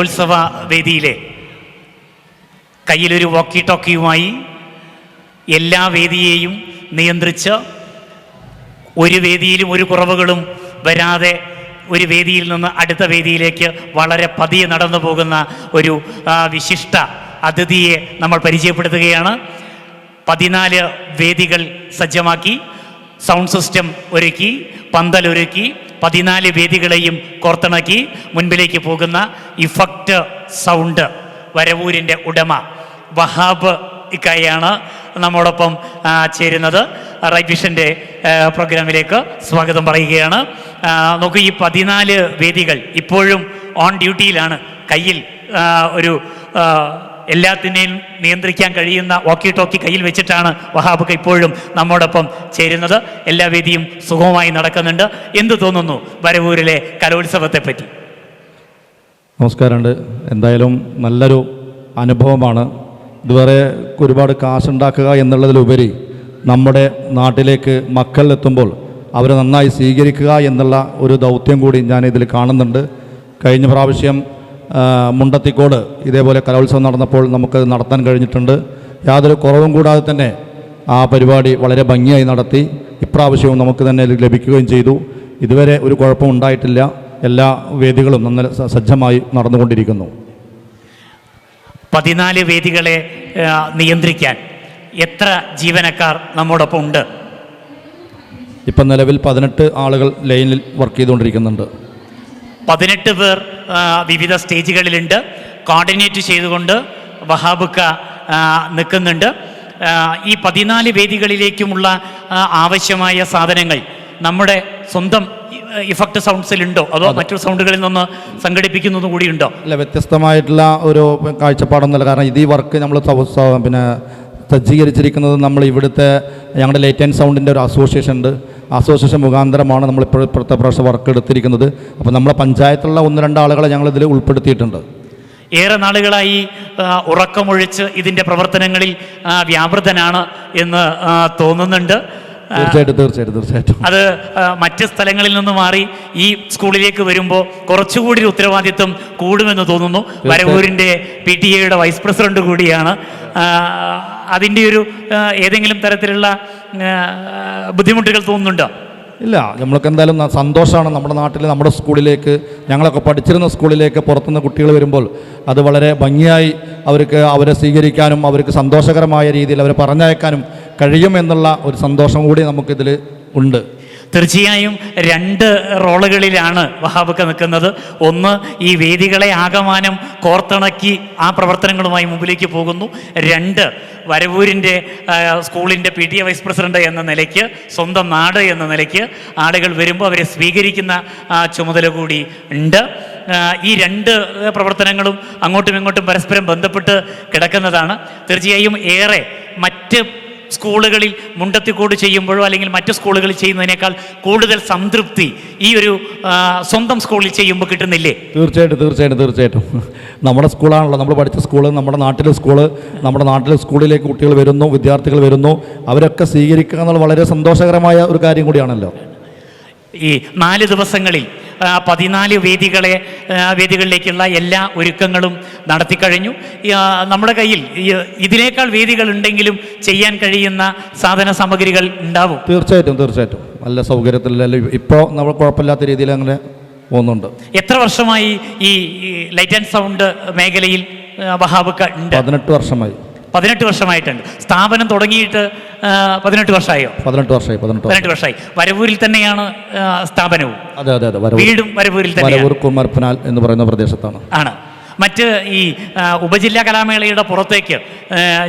കലോത്സവ വേദിയിലെ കയ്യിലൊരു വോക്കി ടോക്കിയുമായി എല്ലാ വേദിയെയും നിയന്ത്രിച്ച് ഒരു വേദിയിലും ഒരു കുറവുകളും വരാതെ ഒരു വേദിയിൽ നിന്ന് അടുത്ത വേദിയിലേക്ക് വളരെ പതിയെ നടന്നു പോകുന്ന ഒരു വിശിഷ്ട അതിഥിയെ നമ്മൾ പരിചയപ്പെടുത്തുകയാണ്. പതിനാല് വേദികൾ സജ്ജമാക്കി സൗണ്ട് സിസ്റ്റം ഒരുക്കി പന്തൽ ഒരുക്കി പതിനാല് വേദികളെയും കോർത്തിണക്കി മുൻപിലേക്ക് പോകുന്ന ഇഫക്റ്റ് സൗണ്ട് വരവൂരിന്റെ ഉടമ വഹാബ് ഇക്കായാണ് നമ്മോടൊപ്പം ചേരുന്നത്. റൈറ്റ് വിഷന്റെ പ്രോഗ്രാമിലേക്ക് സ്വാഗതം പറയുകയാണ്. നോക്കൂ ഈ പതിനാല് വേദികൾ ഇപ്പോഴും ഓൺ ഡ്യൂട്ടിയിലാണ് കയ്യിൽ ഒരു എല്ലാത്തിനെയും നിയന്ത്രിക്കാൻ കഴിയുന്ന ഓക്കി ടോക്കി കയ്യിൽ വെച്ചിട്ടാണ് വഹാബ് ഇപ്പോഴും നമ്മോടൊപ്പം ചേരുന്നത്. എല്ലാ വേദിയും സുഖമായി നടക്കുന്നുണ്ട്. എന്ത് തോന്നുന്നു വരവൂരിലെ കലോത്സവത്തെ പറ്റി നമസ്കാരമുണ്ട്. എന്തായാലും നല്ലൊരു അനുഭവമാണ്. ഇതുവരെ ഒരുപാട് കാശുണ്ടാക്കുക എന്നുള്ളതിലുപരി നമ്മുടെ നാട്ടിലേക്ക് മക്കൾ എത്തുമ്പോൾ അവരെ നന്നായി സ്വീകരിക്കുക എന്നുള്ള ഒരു ദൗത്യം കൂടി ഞാൻ ഇതിൽ കാണുന്നുണ്ട്. കഴിഞ്ഞ പ്രാവശ്യം മുണ്ടത്തിക്കോട് ഇതേപോലെ കലോത്സവം നടന്നപ്പോൾ നമുക്ക് നടത്താൻ കഴിഞ്ഞിട്ടുണ്ട്. യാതൊരു കുറവും കൂടാതെ തന്നെ ആ പരിപാടി വളരെ ഭംഗിയായി നടത്തി. ഇപ്രാവശ്യവും നമുക്ക് തന്നെ ലഭിക്കുകയും ചെയ്തു. ഇതുവരെ ഒരു കുഴപ്പം ഉണ്ടായിട്ടില്ല എല്ലാ വേദികളും നന്ന സജ്ജമായി നടന്നുകൊണ്ടിരിക്കുന്നു. പതിനാല് വേദികളെ നിയന്ത്രിക്കാൻ എത്ര ജീവനക്കാർ നമ്മോടൊപ്പം ഉണ്ട്? ഇപ്പം നിലവിൽ പതിനെട്ട് ആളുകൾ ലൈനിൽ വർക്ക് ചെയ്തുകൊണ്ടിരിക്കുന്നുണ്ട്. പതിനെട്ട് പേർ വിവിധ സ്റ്റേജുകളിലുണ്ട്. കോർഡിനേറ്റ് ചെയ്തുകൊണ്ട് വഹാബുക്ക നിൽക്കുന്നുണ്ട്. ഈ പതിനാല് വേദികളിലേക്കുമുള്ള ആവശ്യമായ സാധനങ്ങൾ നമ്മുടെ സ്വന്തം ഇഫക്റ്റ് സൗണ്ട്സിലുണ്ടോ അതോ മറ്റു സൗണ്ടുകളിൽ നിന്ന് സംഘടിപ്പിക്കുന്നത് കൂടിയുണ്ടോ അല്ല വ്യത്യസ്തമായിട്ടുള്ള ഒരു കാഴ്ചപ്പാടൊന്നുമല്ല. കാരണം ഇത് ഈ വർക്ക് നമ്മൾ പിന്നെ സജ്ജീകരിച്ചിരിക്കുന്നത് നമ്മൾ ഇവിടുത്തെ ഞങ്ങളുടെ ലേറ്റ് ആൻഡ് സൗണ്ടിന്റെ ഒരു അസോസിയേഷൻ ഉണ്ട്. അസോസിയേഷൻ മുഖാന്തരമാണ് നമ്മൾ ഇപ്പോൾ ഇപ്പോഴത്തെ പ്രാവശ്യം വർക്ക് എടുത്തിരിക്കുന്നത്. അപ്പോൾ നമ്മളെ പഞ്ചായത്തിലുള്ള ഒന്ന് രണ്ട് ആളുകളെ ഞങ്ങൾ ഇതിൽ ഉൾപ്പെടുത്തിയിട്ടുണ്ട്. ഏറെ നാളുകളായി ഉറക്കമൊഴിച്ച് ഇതിന്റെ പ്രവർത്തനങ്ങളിൽ വ്യാപൃതനാണ് എന്ന് തോന്നുന്നുണ്ട്. തീർച്ചയായിട്ടും തീർച്ചയായിട്ടും തീർച്ചയായിട്ടും. അത് മറ്റ് സ്ഥലങ്ങളിൽ നിന്ന് മാറി ഈ സ്കൂളിലേക്ക് വരുമ്പോൾ കുറച്ചുകൂടി ഒരു ഉത്തരവാദിത്വം കൂടുമെന്ന് തോന്നുന്നു. വരവൂരിന്റെ പി ടി എയുടെ വൈസ് പ്രസിഡന്റ് കൂടിയാണ്. അതിന്റെ ഒരു ഏതെങ്കിലും തരത്തിലുള്ള ബുദ്ധിമുട്ടുകൾ തോന്നുന്നുണ്ടോ? ഇല്ല നമ്മൾക്ക് എന്തായാലും സന്തോഷമാണ് നമ്മുടെ നാട്ടിൽ നമ്മുടെ സ്കൂളിലേക്ക് ഞങ്ങളൊക്കെ പഠിച്ചിരുന്ന സ്കൂളിലേക്ക് പുറത്തുനിന്ന് കുട്ടികൾ വരുമ്പോൾ അത് വളരെ ഭംഗിയായി അവർക്ക് അവരെ സ്വീകരിക്കാനും അവർക്ക് സന്തോഷകരമായ രീതിയിൽ അവരെ പറഞ്ഞയക്കാനും കഴിയും എന്നുള്ള ഒരു സന്തോഷം കൂടി നമുക്കിതിൽ ഉണ്ട്. തീർച്ചയായും രണ്ട് റോളുകളിലാണ് വഹാബൊക്കെ നിൽക്കുന്നത്. ഒന്ന് ഈ വേദികളെ ആകമാനം കോർത്തിണക്കി ആ പ്രവർത്തനങ്ങളുമായി മുമ്പിലേക്ക് പോകുന്നു. രണ്ട് വരവൂരിന്റെ സ്കൂളിന്റെ P T A vice president എന്ന നിലയ്ക്ക് സ്വന്തം നാട് എന്ന നിലയ്ക്ക് ആളുകൾ വരുമ്പോൾ അവരെ സ്വീകരിക്കുന്ന ചുമതല കൂടി ഉണ്ട്. ഈ രണ്ട് പ്രവർത്തനങ്ങളും അങ്ങോട്ടും ഇങ്ങോട്ടും പരസ്പരം ബന്ധപ്പെട്ട് കിടക്കുന്നതാണ്. തീർച്ചയായും ഏറെ മറ്റ് സ്കൂളുകളിൽ മുണ്ടത്തിക്കോട് ചെയ്യുമ്പോഴോ അല്ലെങ്കിൽ മറ്റു സ്കൂളുകളിൽ ചെയ്യുന്നതിനേക്കാൾ കൂടുതൽ സംതൃപ്തി ഈ ഒരു സ്വന്തം സ്കൂളിൽ ചെയ്യുമ്പോൾ കിട്ടുന്നില്ലേ? തീർച്ചയായിട്ടും തീർച്ചയായിട്ടും തീർച്ചയായിട്ടും. നമ്മുടെ സ്കൂളാണല്ലോ. നമ്മൾ പഠിച്ച സ്കൂൾ നമ്മുടെ നാട്ടിലെ സ്കൂൾ നമ്മുടെ നാട്ടിലെ സ്കൂളിലേക്ക് കുട്ടികൾ വരുന്നു വിദ്യാർത്ഥികൾ വരുന്നു. അവരൊക്കെ സ്വീകരിക്കുക എന്നുള്ളത് വളരെ സന്തോഷകരമായ ഒരു കാര്യം കൂടിയാണല്ലോ. ഈ നാല് ദിവസങ്ങളിൽ പതിനാല് വേദികളെ വേദികളിലേക്കുള്ള എല്ലാ ഒരുക്കങ്ങളും നടത്തിക്കഴിഞ്ഞു. നമ്മുടെ കയ്യിൽ ഇതിനേക്കാൾ വേദികൾ ഉണ്ടെങ്കിലും ചെയ്യാൻ കഴിയുന്ന സാധന സാമഗ്രികൾ ഉണ്ടാവും. തീർച്ചയായിട്ടും തീർച്ചയായിട്ടും. നല്ല സൗകര്യത്തിൽ ഇപ്പോൾ നമ്മൾ കുഴപ്പമില്ലാത്ത രീതിയിൽ അങ്ങനെ പോകുന്നുണ്ട്. എത്ര വർഷമായി ഈ ലൈറ്റ് ആൻഡ് സൗണ്ട് മേഖലയിൽ വഹാബുക്ക ഉണ്ട്? പതിനെട്ട് വർഷമായി. പതിനെട്ട് വർഷമായിട്ടുണ്ട്. സ്ഥാപനം തുടങ്ങിയിട്ട് പതിനെട്ട് വർഷമായോ? പതിനെട്ട് വർഷമായി പതിനെട്ട് വർഷം പതിനെട്ട് വർഷമായി. വരവൂരിൽ തന്നെയാണ് സ്ഥാപനവും. അതെ അതെ അതെ വീടും വരവൂരിൽ തന്നെ വരവൂർ കുമർപ്പനാൽ എന്ന് പറയുന്ന പ്രദേശത്താണ്. ആണ്. മറ്റ് ഈ ഉപജില്ലാ കലാമേളയുടെ പുറത്തേക്ക്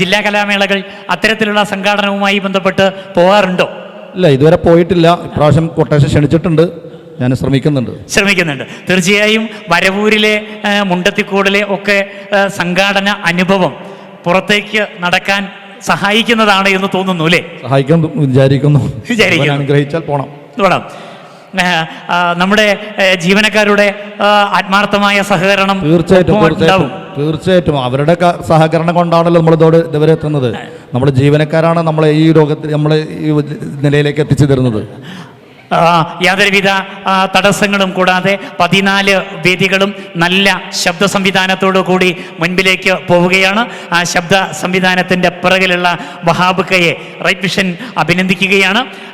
ജില്ലാ കലാമേളകൾ അത്തരത്തിലുള്ള സംഘാടനവുമായി ബന്ധപ്പെട്ട് പോകാറുണ്ടോ? ഇല്ല ഇതുവരെ പോയിട്ടില്ല. ഇപ്രാവശ്യം കൊട്ടേഷൻ ക്ഷണിച്ചിട്ടുണ്ട്. ഞാൻ ശ്രമിക്കുന്നുണ്ട്. ശ്രമിക്കുന്നുണ്ട്. തീർച്ചയായും വരവൂരിലെ മുണ്ടത്തിക്കോടിലെ ഒക്കെ സംഘാടന അനുഭവം പുറത്തേക്ക് നടക്കാൻ സഹായിക്കുന്നതാണ് എന്ന് തോന്നുന്നു അല്ലേ? സഹായിക്കുന്നു വിചാരിക്കുന്നു. വിചാരിക്കുന്നു. അനുഗ്രഹിച്ചാൽ പോണം. ആ, നമ്മുടെ ജീവനക്കാരുടെ ആത്മാർത്ഥമായ സഹകരണം തീർച്ചയായിട്ടും തീർച്ചയായിട്ടും അവരുടെ സഹകരണം കൊണ്ടാണല്ലോ നമ്മൾ ഇതോടെ ഇതുവരെ എത്തുന്നത്. നമ്മുടെ ജീവനക്കാരാണ് നമ്മളെ ഈ രോഗത്തിൽ നമ്മളെ ഈ നിലയിലേക്ക് എത്തിച്ചു തരുന്നത്. യാതൊരുവിധ തടസ്സങ്ങളും കൂടാതെ പതിനാല് വേദികളും നല്ല ശബ്ദ സംവിധാനത്തോടു കൂടി മുൻപിലേക്ക് പോവുകയാണ്. ആ ശബ്ദ സംവിധാനത്തിന്റെ പിറകിലുള്ള വഹാബുക്കയെ റൈറ്റ് വിഷൻ അഭിനന്ദിക്കുകയാണ്.